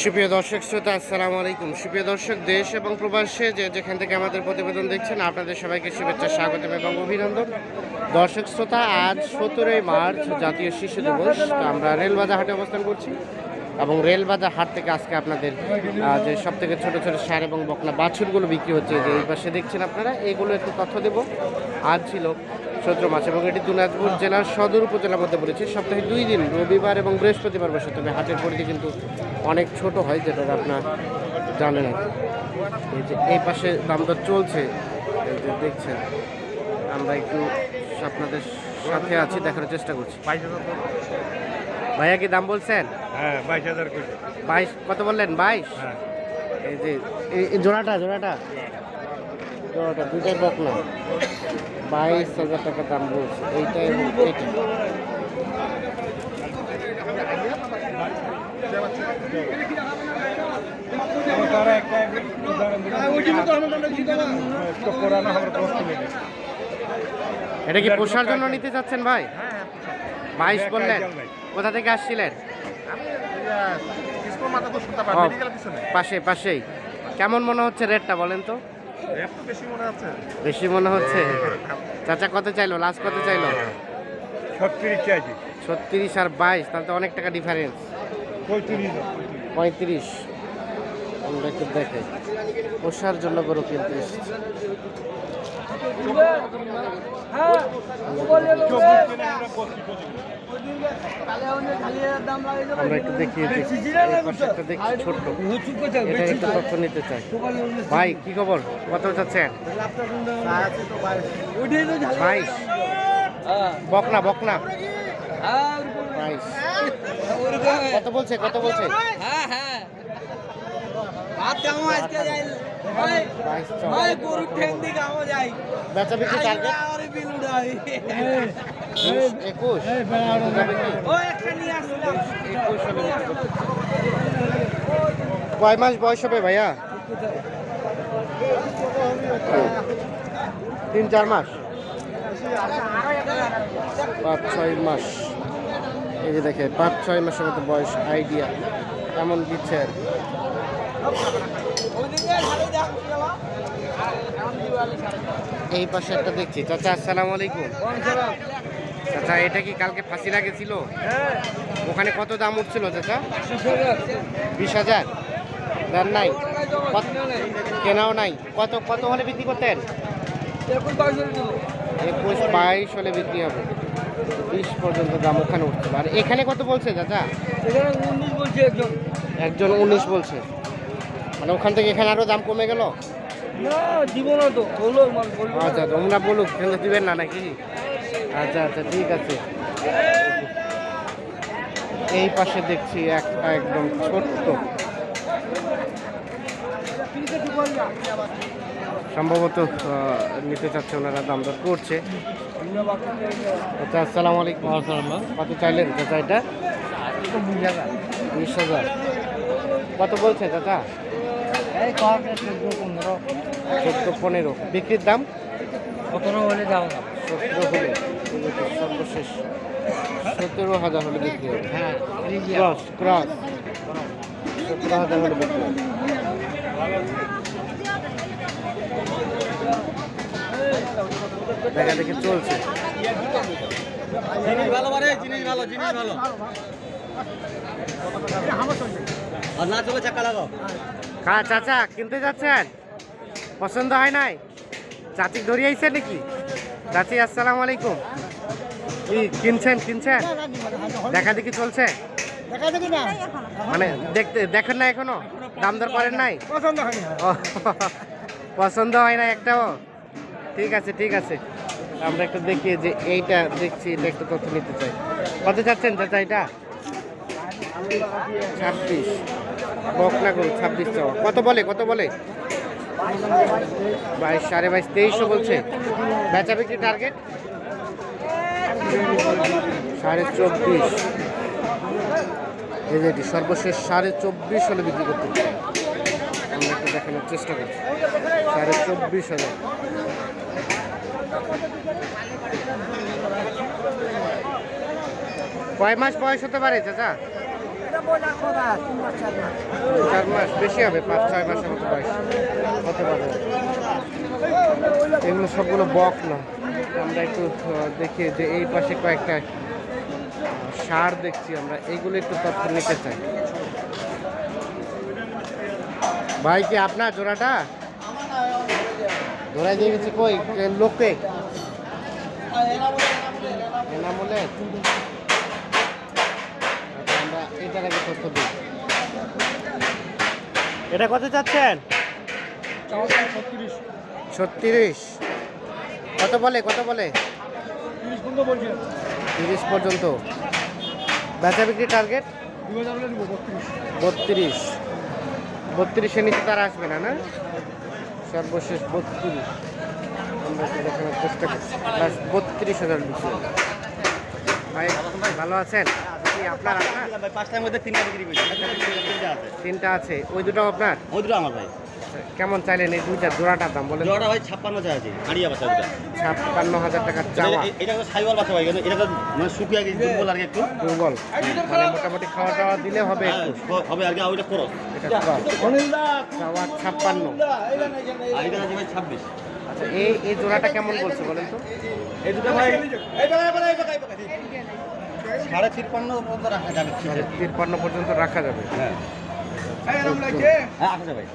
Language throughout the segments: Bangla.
সুপ্রিয় দর্শক, শ্রোতা, আসসালামু আলাইকুম। সুপ্রিয় দর্শক, দেশ এবং প্রবাসে যে যেখান থেকে আমাদের প্রতিবেদন দেখছেন, আপনাদের সবাইকে শুভেচ্ছা, স্বাগতম এবং অভিনন্দন। দর্শক, শ্রোতা, আজ সতেরোই মার্চ, জাতীয় শিশু দিবস। আমরা রেলবাজার হাটে অবস্থান করছি এবং রেলবাজার হাট থেকে আজকে আপনাদের যে সব থেকে ছোটো ছোটো সার এবং বকনা বাছুরগুলো বিক্রি হচ্ছে যে এই পাশে দেখছেন আপনারা, এগুলো একটু তথ্য দেব। আজ ছিল সতেরো মাস এবং এটি দিনাজপুর জেলার সদর উপজেলার মধ্যে পড়েছে। সপ্তাহে দুই দিন রবিবার এবং বৃহস্পতিবার বসে তবে হাটের পরিধি কিন্তু অনেক ছোট হয় যেটা আপনার জানেন আর কি। এই যে এই পাশে দাম দর চলছে এই যে দেখছেন আমরা একটু আপনাদের সাথে আছি দেখার চেষ্টা করছি। ভাইয়া কি দাম বলছেন? হ্যাঁ বাইশ হাজার বাইশ কত বললেন? বাইশ? হ্যাঁ। এই যে জোড়াটা জোড়াটা? জোড়াটা দুটাই বক না। বাইশ হাজার টাকা দাম বলছে। এইটা এবং কিলো এটা কি পোষার জন্য নিতে চাচ্ছেন ভাই? বাইশ বললেন। কোথা থেকে আসছিলেন? পাশে পাশেই। কেমন মনে হচ্ছে রেটটা বলেন তো? বেশি মনে মনে হচ্ছে? চাচা কত চাইলো? লাস্ট কত চাইলো? ছত্রিশ চাইছি ছত্রিশ আর বাইশ তাহলে তো অনেক টাকা ডিফারেন্স পঁয়ত্রিশ। পঁয়ত্রিশ। আমরা একটু দেখাই পোষার জন্য গরু কিনতে দেখি একটা ছোট্ট। নিতে চাই। ভাই, কি খবর? কত চাচ্ছেন? বাইশ। বকনা বকনা। বাইশ। কত বলছে? কত বলছে? বাইশ চ। বেচা বিক্রি টার্গেট একুশ। কয় মাস বয়স হবে ভাইয়া? তিন চার মাস? পাঁচ ছয় মাস। এই যে দেখে পাঁচ ছয় মাসের মতো বয়স আইডিয়া এমন দিচ্ছে আর কি। এই পাশে একটা দেখছি। চাচা আসসালামু আলাইকুম। চাচা এটা কি কালকে ফাঁসি লাগেছিল ওখানে কত দাম উঠছিল চাচা? বিশ হাজার। দেন নাই। কেনাও নাই। কত কত হলে বিক্রি করতেন? একুশ বাইশ হলে বিক্রি হবে। বিশ পর্যন্ত দাম ওখানে উঠছিল। আর এখানে কত বলছে চাচা? একজন উনিশ বলছে। মানে ওখান থেকে এখানে আরও দাম কমে গেল? আচ্ছা তোমরা বলুক কিন্তু দিবেন না নাকি? আচ্ছা আচ্ছা ঠিক আছে। এই পাশে দেখছি একটা একদম ছোট্ট। সম্ভবত নিতে চাচ্ছে ওনারা দাম দর করছে। আচ্ছা আসসালামু আলাইকুম। কত চাইলেন চাচা এটা? বিশ হাজার। কত বলছে চাচা? চোদ্দ পনেরো। বিক্রির দাম? সতেরো হলে সর্বশেষ। সতেরো হাজার হলে বিক্রি হবে। Cross cross. সতেরো হাজার হলে বিক্রি হবে। দেখা দেখি চলছে। জিনিস ভালো মানে জিনিস ভালো জিনিস ভালো। আর না চলে চাকা লাগাও। কা চাচা কিনতে যাচ্ছেন? পছন্দ হয় নাই? চাচি ধরিয়ে আইছে নাকি? চাচি আসসালামু আলাইকুম। কি কিনছেন কিনছেন? দেখা দেখি চলছে? মানে দেখতে দেখেন না এখনও? দাম দর করেন নাই? পছন্দ হয়নি পছন্দ হয় না একটাও? ঠিক আছে ঠিক আছে। আমরা একটু দেখি যে এইটা দেখছি এটা একটু তথ্য নিতে চাই। কত চাচ্ছেন চাচা এটা? ছাব্বিশ। বকনা গরু ছাব্বিশ চাওয়া কত বলে কত বলে? বাইশ, সাড়ে বাইশ তেইশশো বলছে। বেচা বিক্রি টার্গেট সাড়ে চব্বিশ। এই সর্বশেষ সাড়ে চব্বিশ হলে বিক্রি করতে। আমরা একটু দেখানোর চেষ্টা করছি। সাড়ে চব্বিশ হাজার কয় মাস বয়স হতে পারে, চাচা? চার মাস বেশি হবে পাঁচ ছয় মতো হতে পারে। এগুলো সবগুলো বক না। আমরা একটু দেখি যে এই পাশে কয়েকটা সার দেখছি আমরা। এগুলো একটু তথ্য নিতে চাই। ভাই কি আপনার জোড়াটা? জোড়ায় দিয়ে গেছে কই? লোকে? এনামুলে আচ্ছা, তথ্য দিই এটা কত চাচ্ছেন? ছত্রিশ। কত বলে কত বলে? তিরিশ পর্যন্ত বেচা বিক্রি টার্গেট বত্রিশ। বত্রিশ। বত্রিশের নিচে তার আসবে না না? সর্বশেষ বত্রিশ। আমরা দেখানোর চেষ্টা করছি। বত্রিশ হাজার। ভাই ভালো আছেন? কি আপনার ভাই পাঁচটার মধ্যে তিনটা বিক্রি করছি। তিনটা আছে। তিনটা আছে। ওই দুটো আপনার? ওই দুটো আমার ভাই। কেমন চাইলেন এই দুইটা জোড়াটার দাম বলেন। জোড়াটা ভাই ছাপ্পান্ন হাজার আছে হাড়িয়া বাচ্চা দুটা ছাপ্পান্ন হাজার টাকার চাওয়া। এটা- তো সাইওয়াল বাচ্চা ভাই এটা তো মানে শুকিয়ে গেছে দুর্বল আর একটু? দুর্বল। মানে মোটামুটি খাওয়া টাওয়া দিলে হবে হ্যাঁ, একটু। হবে আর কি ওইটা করো এটা চাওয়া ছাপ্পান্ন। আর এটা আছে ভাই ছাব্বিশ। আচ্ছা এই এই জোড়াটা কেমন বলছে বলেন তো? এই দুটো ভাই সাড়ে তিপ্পান্ন পর্যন্ত রাখা যাবে। সাড়ে তিপ্পান্ন পর্যন্ত রাখা যাবে। হ্যাঁ। হ্যাঁ আছে ভাই।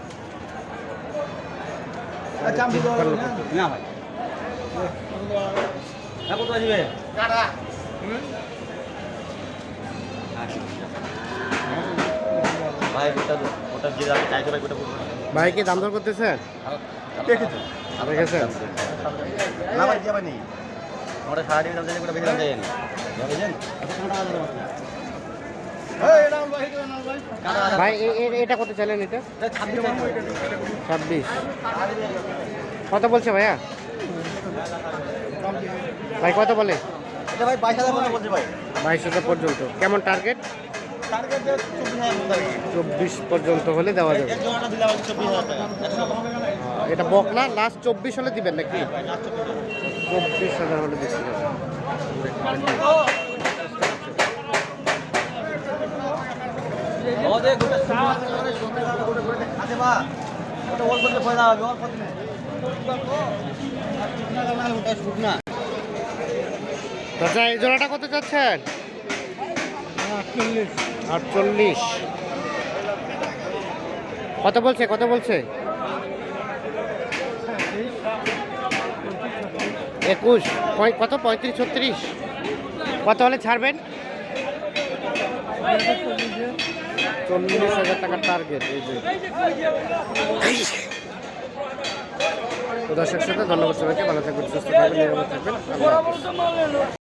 না কত আসবে। কি দাম দর করতেছেন? দেখেছেন? না ভাই ওটা সাড়ে দাম চাইছে ওটা বেশি দাম চাইছে বুঝলেন ভাই এটা কত চাইলেন এটা ছাব্বিশ কত বলছে ভাইয়া ভাই কত বলে ভাই বাইশ হাজার পর্যন্ত কেমন টার্গেট চব্বিশ পর্যন্ত হলে দেওয়া যাবে। এটা বক না? লাস্ট চব্বিশ হলে দিবেন নাকি? চব্বিশ হাজার হলে এই জোড়াটা কত চাচ্ছেন? আটচল্লিশ। কত বলছে কত বলছে? একুশ। কত? পঁয়ত্রিশ, ছত্রিশ। কত হলে ছাড়বেন? চল্লিশ হাজার টাকার টার্গেট দর্শক সাথে ধন্যবাদ সবাইকে। ভালো থাকবেন, সুস্থ থাকবেন, নিরাপদ থাকবেন।